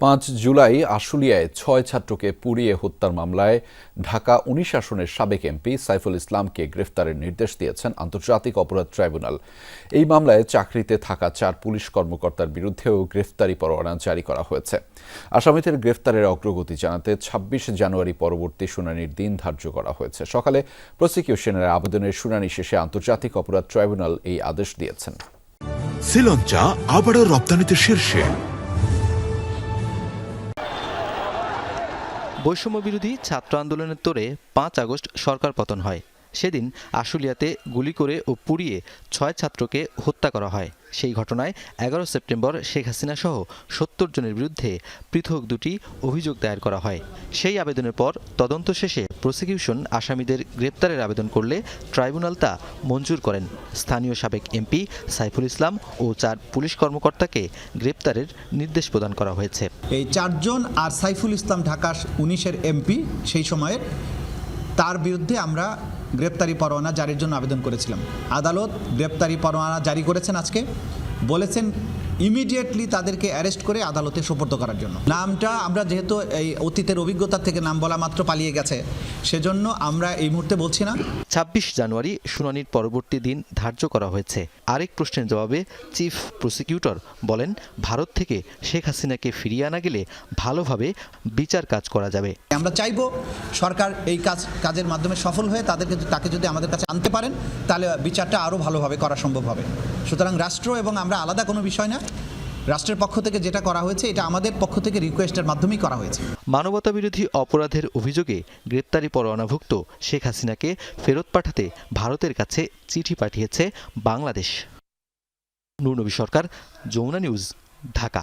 পাঁচ জুলাই আশুলিয়ায় ছয় ছাত্রকে পুড়িয়ে হত্যার মামলায় ঢাকা উনিশ আসনের সাবেক এমপি সাইফুল ইসলামকে গ্রেফতারের নির্দেশ দিয়েছেন আন্তর্জাতিক অপরাধ ট্রাইব্যুনাল। এই মামলায় চাকরিতে থাকা চার পুলিশ কর্মকর্তার বিরুদ্ধেও গ্রেফতারি পরোয়ানা জারি করা হয়েছে। আসামিদের গ্রেফতারের অগ্রগতি জানাতে ছাব্বিশ জানুয়ারি পরবর্তী শুনানির দিন ধার্য করা হয়েছে। সকালে প্রসিকিউশনের আবেদনের শুনানি শেষে আন্তর্জাতিক অপরাধ ট্রাইব্যুনাল এই আদেশ দিয়েছেন। শ্রীলঞ্চা আবারও রপ্তানিতে শীর্ষে। বৈষম্য বিরোধী ছাত্র আন্দোলনের তোরে পাঁচ আগস্ট সরকার পতন হয়। সেদিন আশুলিয়াতে গুলি করে ও পুড়িয়ে ছয় ছাত্রকে হত্যা করা হয়। সেই ঘটনায় এগারো সেপ্টেম্বর শেখ হাসিনা সহ সত্তর জনের বিরুদ্ধে পৃথক দুটি অভিযোগ দায়ের করা হয়। সেই আবেদনের পর তদন্ত শেষে প্রসিকিউশন আসামিদের গ্রেপ্তারের আবেদন করলে ট্রাইব্যুনাল তা মঞ্জুর করেন। স্থানীয় সাবেক এমপি সাইফুল ইসলাম ও চার পুলিশ কর্মকর্তাকে গ্রেপ্তারের নির্দেশ প্রদান করা হয়েছে। এই চারজন আর সাইফুল ইসলাম ঢাকা উনিশের এমপি সেই সময়ের তার বিরুদ্ধে আমরা গ্রেপ্তারি পরোয়ানা জারির জন্য আবেদন করেছিলাম। আদালত গ্রেপ্তারি পরোয়ানা জারি করেছেন আজকে। বলেছেন ইমিডিয়েটলি তাদেরকে অ্যারেস্ট করে আদালতে সোপর্দ করার জন্য। নামটা আমরা যেহেতু এই অতীতের অভিজ্ঞতা থেকে নাম বলা মাত্র পালিয়ে গেছে সেজন্য আমরা এই মুহূর্তে বলছি না। ছাব্বিশ জানুয়ারি শুনানির পরবর্তী দিন ধার্য করা হয়েছে। আরেক প্রশ্নের জবাবে চিফ প্রসিকিউটর বলেন ভারত থেকে শেখ হাসিনাকে ফিরিয়ে আনা গেলে ভালোভাবে বিচার কাজ করা যাবে। আমরা চাইব সরকার এই কাজ কাজের মাধ্যমে সফল হয়ে তাদেরকে তাকে যদি আমাদের কাছে আনতে পারেন তাহলে বিচারটা আরও ভালোভাবে করা সম্ভব হবে। সুতরাং রাষ্ট্র এবং আমরা আলাদা কোনো বিষয় না রাষ্ট্রের পক্ষ থেকে যেটা করা হয়েছে, এটা আমাদের পক্ষ থেকে রিকোয়েস্টের মাধ্যমেই করা হয়েছে। মানবতা বিরোধী অপরাধের অভিযোগে গ্রেপ্তারি পরোয়ানাভুক্ত শেখ হাসিনাকে ফেরত পাঠাতে ভারতের কাছে চিঠি পাঠিয়েছে বাংলাদেশ। নুরনবী সরকার, যমুনা নিউজ, ঢাকা।